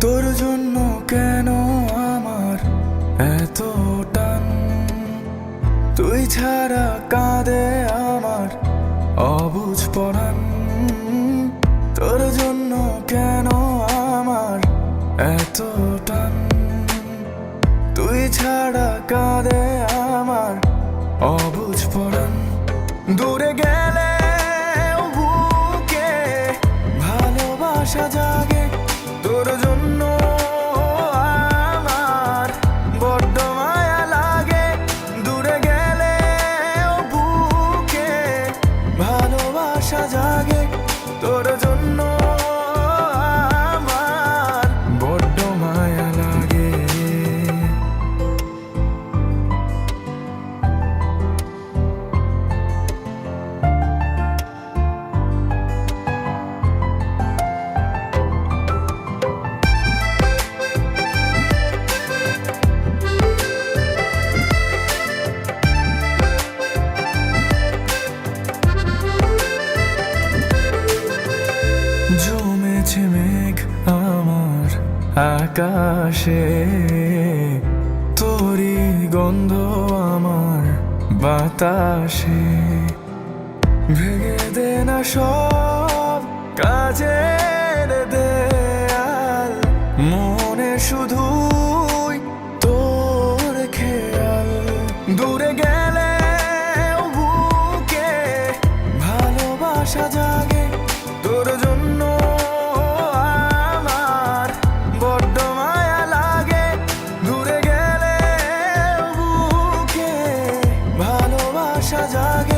তোর জন্য কেন আমার এত টান? তুই ছাড়া কাঁদে আমার অবুঝ পড়ান তোর জন্য কেন আমার এত টান? তুই ছাড়া কাঁদে আমার অবুঝ পড়ান দূরে গেলে ভালোবাসা জাগে। তোর জন্য ভালোবাসা জাগে। নেমেছে মেঘ আমার আকাশে। তোরি গন্ধ আমার বাতাসে। ভেঙে দে না সব কাজে দেয়াল। মনে শুধু তোর খেয়াল। দূরে গেলে বুকে ভালোবাসা আশা জাগে